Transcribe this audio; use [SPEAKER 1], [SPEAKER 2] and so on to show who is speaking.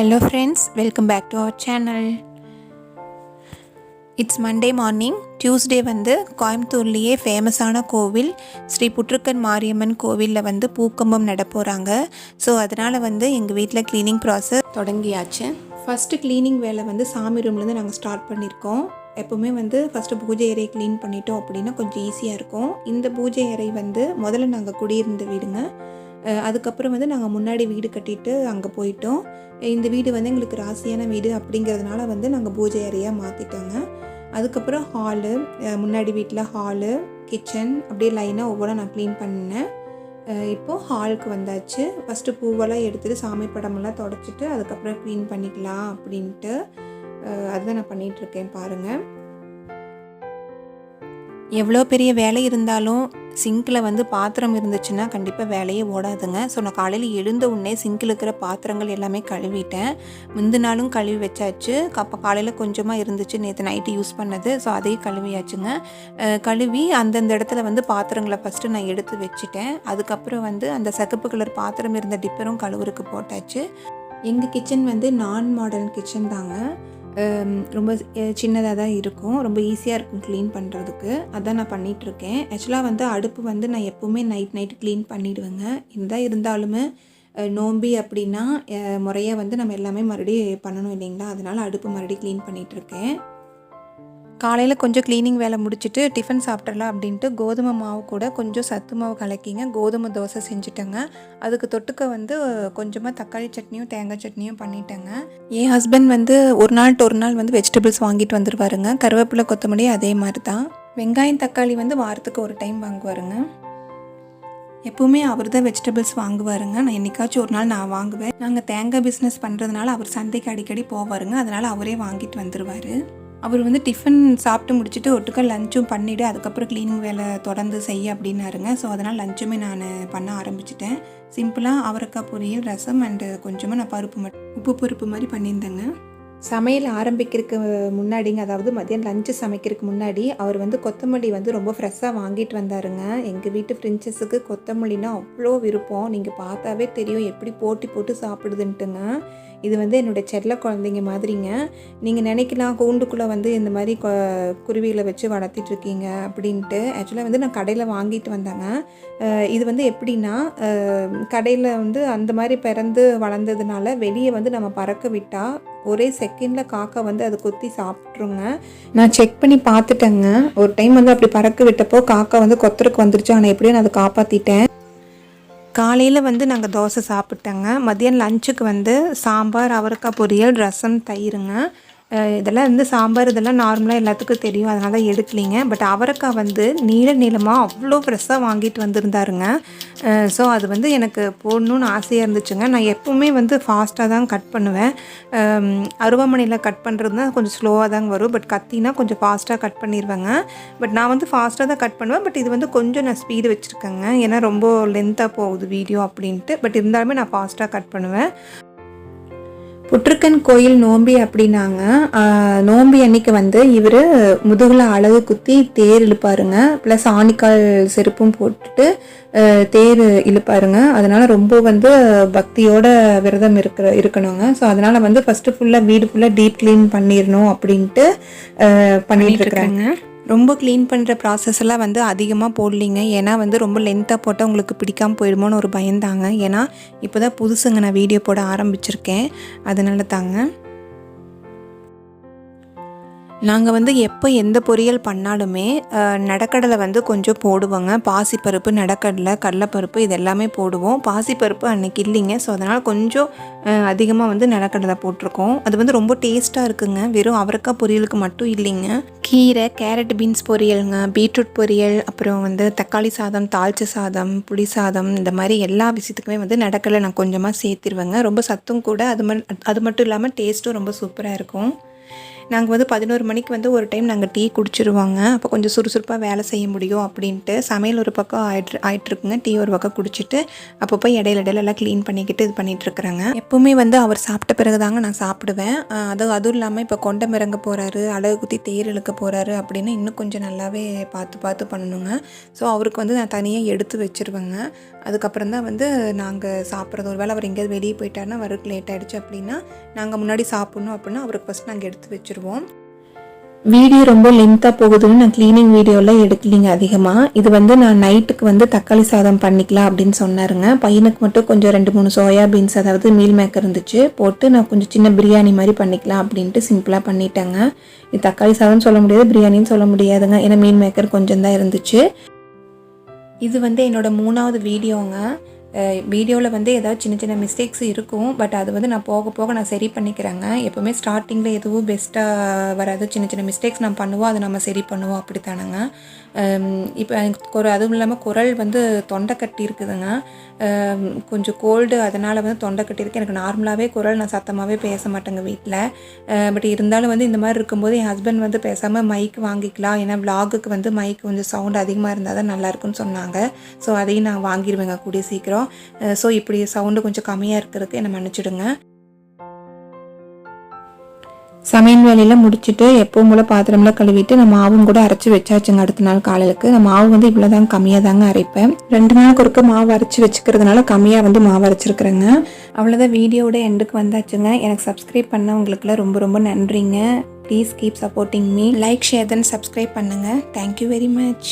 [SPEAKER 1] Hello friends welcome back to our channel it's Monday morning Tuesday வந்து கோயம்புத்தூர்லேயே ஃபேமஸான கோவில் ஸ்ரீ புற்றுக்கன் மாரியம்மன் கோவிலில் வந்து பூக்கம்பம் நட போகிறாங்க ஸோ அதனால் வந்து எங்கள் வீட்டில் க்ளீனிங் ப்ராசஸ் தொடங்கியாச்சு. ஃபஸ்ட்டு க்ளீனிங் வேலை வந்து சாமி ரூம்லேருந்து நாங்கள் ஸ்டார்ட் பண்ணியிருக்கோம் எப்போவுமே வந்து ஃபஸ்ட்டு பூஜை அறையை க்ளீன் பண்ணிட்டோம் அப்படின்னா கொஞ்சம் ஈஸியாக இருக்கும். இந்த பூஜை அறை வந்து முதல்ல நாங்கள் குடியிருந்த வீடுங்க. அதுக்கப்புறம் வந்து நாங்கள் முன்னாடி வீடு கட்டிட்டு அங்கே போயிட்டோம். இந்த வீடு வந்து எங்களுக்கு ராசியான வீடு அப்படிங்கிறதுனால வந்து நாங்கள் பூஜை அறையாக மாற்றிட்டோங்க அதுக்கப்புறம் ஹாலு முன்னாடி வீட்டில் ஹாலு கிச்சன் அப்படியே லைனாக ஒவ்வொன்றா நான் க்ளீன் பண்ணேன் இப்போது ஹாலுக்கு வந்தாச்சு. ஃபஸ்ட்டு பூவெல்லாம் எடுத்துகிட்டு சாமி படமெல்லாம் தொடச்சிட்டு அதுக்கப்புறம் க்ளீன் பண்ணிக்கலாம் அப்படின்ட்டு அதுதான் நான் பண்ணிகிட்ருக்கேன் பாருங்கள் எவ்வளோ பெரிய வேலை இருந்தாலும் சிங்கில் வந்து பாத்திரம் இருந்துச்சுன்னா கண்டிப்பாக வேலையே ஓடாதுங்க. ஸோ நான் காலையில் எழுந்த உடனே சிங்கில் இருக்கிற பாத்திரங்கள் எல்லாமே கழுவிட்டேன். முந்து நாளும் கழுவி வச்சாச்சு. அப்போ காலையில் கொஞ்சமாக இருந்துச்சு. நேற்று நைட்டு யூஸ் பண்ணது. ஸோ அதையும் கழுவியாச்சுங்க. கழுவி அந்தந்த இடத்துல வந்து பாத்திரங்களை ஃபஸ்ட்டு நான் எடுத்து வச்சுட்டேன். அதுக்கப்புறம் வந்து அந்த சகப்பு கலர் பாத்திரம் இருந்த டிப்பரும் கழுவுறக்கு போட்டாச்சு. எங்கள் கிச்சன் வந்து நான் மாடர்ன் கிச்சன் தாங்க. ரொம்ப சின்னதாக தான் இருக்கும். ரொம்ப ஈஸியாக இருக்கும் க்ளீன் பண்ணுறதுக்கு அதான் நான் பண்ணிகிட்ருக்கேன் ஆக்சுவலாக வந்து அடுப்பு வந்து நான் எப்போவுமே நைட் நைட் க்ளீன் பண்ணிவிடுவேங்க இருந்தால் இருந்தாலுமே நோம்பி அப்படின்னா முறையாக வந்து நம்ம எல்லாமே மறுபடியும் பண்ணணும் இல்லைங்களா? அதனால் அடுப்பு மறுபடியும் க்ளீன் பண்ணிகிட்ருக்கேன் காலையில் கொஞ்சம் க்ளீனிங் வேலை முடிச்சுட்டு டிஃபன் சாப்பிட்றலாம் அப்படின்ட்டு கோதுமை மாவு கூட கொஞ்சம் சத்து மாவு கலக்கிங்க. கோதுமை தோசை செஞ்சுட்டேங்க. அதுக்கு தொட்டுக்க வந்து கொஞ்சமாக தக்காளி சட்னியும் தேங்காய் சட்னியும் பண்ணிட்டேங்க. என் ஹஸ்பண்ட் வந்து ஒரு நாள் ஒரு நாள் வந்து வெஜிடபிள்ஸ் வாங்கிட்டு வந்துடுவாருங்க கருவேப்பிலை கொத்தமல்லி அதே மாதிரி தான் வெங்காயம் தக்காளி வந்து வாரத்துக்கு ஒரு டைம் வாங்குவாருங்க. எப்பவுமே அவர் தான் வெஜிடபிள்ஸ் வாங்குவாருங்க. நான் என்றைக்காச்சும் ஒரு நாள் நான் வாங்குவேன். நாங்கள் தேங்காய் பிஸ்னஸ் பண்ணுறதுனால அவர் சந்தைக்கு அடிக்கடி போவாருங்க. அதனால் அவரே வாங்கிட்டு வந்துடுவார் அவர் வந்து டிஃபன் சாப்பிட்டு முடிச்சுட்டு ஒட்டுக்கா லஞ்சும் பண்ணிவிடு அதுக்கப்புறம் க்ளீனிங் வேலை தொடர்ந்து செய்ய அப்படின்னாருங்க. ஸோ அதனால் லஞ்சுமே நான் பண்ண ஆரம்பிச்சிட்டேன். சிம்பிளாக அவரைக்காய் பொரியல் ரசம் அண்டு கொஞ்சமாக நான் பருப்பு மட்டும் உப்பு பருப்பு மாதிரி பண்ணியிருந்தேங்க. சமையல் ஆரம்பிக்கிறதுக்கு முன்னாடிங்க அதாவது மதியம் லஞ்சு சமைக்கிறதுக்கு முன்னாடி அவர் வந்து கொத்தமல்லி வந்து ரொம்ப ஃப்ரெஷ்ஷாக வாங்கிட்டு வந்தாருங்க. எங்கள் வீட்டு ஃப்ரெஞ்சஸுக்கு கொத்தமல்லினா அவ்வளோ விருப்பம். நீங்கள் பார்த்தாவே தெரியும் எப்படி போட்டி போட்டு சாப்பிடுதுன்ட்டுங்க. இது வந்து என்னுடைய செல்ல குழந்தைங்க மாதிரிங்க. நீங்கள் நினைக்கலாம் கூண்டுக்குள்ளே வந்து இந்த மாதிரி கொ குருவிகளை வச்சு வளர்த்திட்டு இருக்கீங்க அப்படின்ட்டு. ஆக்சுவலாக வந்து நான் கடையில் வாங்கிட்டு வந்தேங்க. இது வந்து எப்படின்னா கடையில் வந்து அந்த மாதிரி பிறந்து வளர்ந்ததுனால வெளியே வந்து நம்ம பறக்க விட்டால் ஒரே செகண்டில் காக்கா வந்து அது கொத்தி சாப்பிட்ருங்க நான் செக் பண்ணி பார்த்துட்டேங்க. ஒரு டைம் வந்து அப்படி பறக்க விட்டப்போ காக்கா வந்து கொத்தருக்கு வந்துருச்சு. ஆனால் எப்படியும் நான் அதை காப்பாற்றிட்டேன் காலையில் வந்து நாங்கள் தோசை சாப்பிட்டோங்க. மதியம் லஞ்சுக்கு வந்து சாம்பார் அவரைக்காய் பொரியல் ரசம் தயிருங்க. இதெல்லாம் வந்து சாம்பார் இதெல்லாம் நார்மலாக எல்லாத்துக்கும் தெரியும். அதனால தான் எடுக்கலிங்க. பட் அவரைக்காய் வந்து நீள நீளமாக அவ்வளோ ஃப்ரெஷ்ஷாக வாங்கிட்டு வந்திருந்தாருங்க. ஸோ அது வந்து எனக்கு போடணும்னு ஆசையாக இருந்துச்சுங்க. நான் எப்போவுமே வந்து ஃபாஸ்ட்டாக தான் கட் பண்ணுவேன். அருவாமனையில் கட் பண்ணுறது தான் கொஞ்சம் ஸ்லோவாக தாங்க வரும். பட் கத்தினா கொஞ்சம் ஃபாஸ்ட்டாக கட் பண்ணிடுவேங்க பட் நான் வந்து ஃபாஸ்ட்டாக தான் கட் பண்ணுவேன். பட் இது வந்து கொஞ்சம் நான் ஸ்பீடு வச்சுருக்கேங்க. ஏன்னா ரொம்ப லென்த்தாக போகுது வீடியோ அப்படின்ட்டு. பட் இருந்தாலுமே நான் ஃபாஸ்ட்டாக கட் பண்ணுவேன். புற்றுக்கன் கோயில் நோம்பி அப்படின்னாங்க. நோம்பி அன்னைக்கு வந்து இவர் முதுகில் அழகு குத்தி தேர் இழுப்பாருங்க. ப்ளஸ் ஆணிக்கால் செருப்பும் போட்டுட்டு தேர் இழுப்பாருங்க. அதனால ரொம்ப வந்து பக்தியோட விரதம் இருக்கிற இருக்கணுங்க. ஸோ அதனால வந்து ஃபர்ஸ்ட் ஃபுல்லாக வீடு ஃபுல்லாக டீப் க்ளீன் பண்ணிடணும் அப்படின்ட்டு பண்ணிட்டு இருக்கிறாங்க. ரொம்ப க்ளீன் பண்ணுற ப்ராசஸ் எல்லாம் வந்து அதிகமாக போடலிங்க. ஏன்னா வந்து ரொம்ப லென்த்தாக போட்டால் உங்களுக்கு பிடிக்காமல் போயிடுமோன்னு ஒரு பயந்தாங்க. ஏன்னா இப்போ தான் புதுசுங்க நான் வீடியோ போட ஆரம்பிச்சிருக்கேன். அதனால தாங்க. நாங்கள் வந்து எப்போ எந்த பொரியல் பண்ணாலுமே நடக்கடலை வந்து கொஞ்சம் போடுவோங்க. பாசிப்பருப்பு நடக்கடலை கடலைப்பருப்பு இது எல்லாமே போடுவோம். பாசிப்பருப்பு அன்றைக்கி இல்லைங்க. ஸோ அதனால் கொஞ்சம் அதிகமாக வந்து நடக்கடலை போட்டிருக்கோம். அது வந்து ரொம்ப டேஸ்ட்டாக இருக்குங்க. வெறும் அவரைக்காய் பொரியலுக்கு மட்டும் இல்லைங்க. கீரை கேரட் பீன்ஸ் பொரியலுங்க பீட்ரூட் பொரியல் அப்புறம் வந்து தக்காளி சாதம் தாழ்ச்சி சாதம் புளி சாதம் இந்த மாதிரி எல்லா விஷயத்துக்குமே வந்து நடக்கடலை நான் கொஞ்சமாக சேர்த்திருவேங்க. ரொம்ப சத்தும் கூட அது அது மட்டும் இல்லாமல் டேஸ்ட்டும் ரொம்ப சூப்பராக இருக்கும். நாங்கள் வந்து பதினோரு மணிக்கு வந்து ஒரு டைம் நாங்கள் டீ குடிச்சிருவாங்க. அப்போ கொஞ்சம் சுறுசுறுப்பாக வேலை செய்ய முடியும் அப்படின்ட்டு சமையல் ஒரு பக்கம் ஆயிட்டு ஆயிட்டுருக்குங்க. டீ ஒரு பக்கம் குடிச்சிட்டு அப்பப்போ இடையில இடையில எல்லாம் க்ளீன் பண்ணிக்கிட்டு இது பண்ணிகிட்ருக்குறாங்க எப்போவுமே வந்து அவர் சாப்பிட்ட பிறகு தாங்க நான் சாப்பிடுவேன். அது அதுவும் இல்லாமல் இப்போ கொண்டம் இறங்க போகிறாரு அழகு குத்தி தேர் இழுக்க போகிறாரு அப்படின்னு இன்னும் கொஞ்சம் நல்லாவே பார்த்து பார்த்து பண்ணணுங்க. ஸோ அவருக்கு வந்து நான் தனியாக எடுத்து வச்சுருவேங்க. அதுக்கப்புறம் தான் வந்து நாங்கள் சாப்பிட்றது. ஒரு வேளை அவர் எங்கேயாவது வெளியே போயிட்டாருன்னா அவருக்கு லேட் ஆகிடுச்சு அப்படின்னா நாங்கள் முன்னாடி சாப்பிட்ணும் அப்படின்னா அவருக்கு ஃபஸ்ட் நாங்கள் எடுத்து வச்சுருவோம். வீடியோ ரொம்ப லென்த்தாக போகுதுன்னு நான் க்ளீனிங் வீடியோலாம் எடுக்கலிங்க அதிகமாக இது வந்து நான் நைட்டுக்கு வந்து தக்காளி சாதம் பண்ணிக்கலாம் அப்படின்னு சொன்னாருங்க. பையனுக்கு மட்டும் கொஞ்சம் ரெண்டு மூணு சோயா பீன்ஸ் அதாவது மீல் மேக்கர் இருந்துச்சு. போட்டு நான் கொஞ்சம் சின்ன பிரியாணி மாதிரி பண்ணிக்கலாம் அப்படின்ட்டு சிம்பிளாக பண்ணிட்டேங்க. இது தக்காளி சாதம்னு சொல்ல முடியாது பிரியாணின்னு சொல்ல முடியாதுங்க. ஏன்னா மீல் மேக்கர் கொஞ்சம் தான் இருந்துச்சு. இது வந்து என்னோட மூணாவது வீடியோங்க. வீடியோவில் வந்து ஏதாவது சின்ன சின்ன மிஸ்டேக்ஸ் இருக்கும். பட் அது வந்து நான் போக போக நான் சரி பண்ணிக்கிறேங்க. எப்போவுமே ஸ்டார்டிங்கில் எதுவும் பெஸ்ட்டாக வராது. சின்ன சின்ன மிஸ்டேக்ஸ் நான் பண்ணுவோம். அதை நம்ம சரி பண்ணுவோம். அப்படித்தானங்க. இப்போ எனக்கு ஒரு அதுவும் இல்லாமல் குரல் வந்து தொண்டை கட்டி இருக்குதுங்க. கொஞ்சம் கோல்டு அதனால் வந்து தொண்டை கட்டியிருக்கு எனக்கு நார்மலாகவே குரல் நான் சத்தமாகவே பேச மாட்டேங்க வீட்டில் பட் இருந்தாலும் வந்து இந்த மாதிரி இருக்கும்போது என் ஹஸ்பண்ட் வந்து பேசாமல் மைக் வாங்கிக்கலாம். ஏன்னா விலாகுக்கு வந்து மைக் கொஞ்சம் சவுண்ட் அதிகமாக இருந்தால் தான் நல்லாயிருக்குன்னு சொன்னாங்க. ஸோ அதையும் நான் வாங்கிடுவேங்க கூடிய சீக்கிரம். ஸோ இப்படி சவுண்டு கொஞ்சம் கம்மியாக இருக்கிறதுக்கு என்னை மன்னிச்சிடுங்க. சமையல் வேலையில் முடிச்சுட்டு எப்பவும் போல் பாத்திரம்லாம் கழுவிட்டு நான் மாவும் கூட அரைச்சி வச்சாச்சுங்க அடுத்த நாள் காலையிலுக்கு. நான் மாவு வந்து இவ்வளோ தாங்க கம்மியாக தாங்க அரைப்பேன். ரெண்டு நாளுக்கு ஒருக்க மாவு அரைச்சி வச்சுக்கிறதுனால கம்மியாக வந்து மாவு அரைச்சிருக்கிறேங்க. அவ்வளோதான் வீடியோட எண்டுக்கு வந்தாச்சுங்க. எனக்கு சப்ஸ்கிரைப் பண்ணவங்களுக்குலாம் ரொம்ப ரொம்ப நன்றிங்க. Please keep supporting me like share then subscribe பண்ணுங்கள் தேங்க்யூ வெரி மச்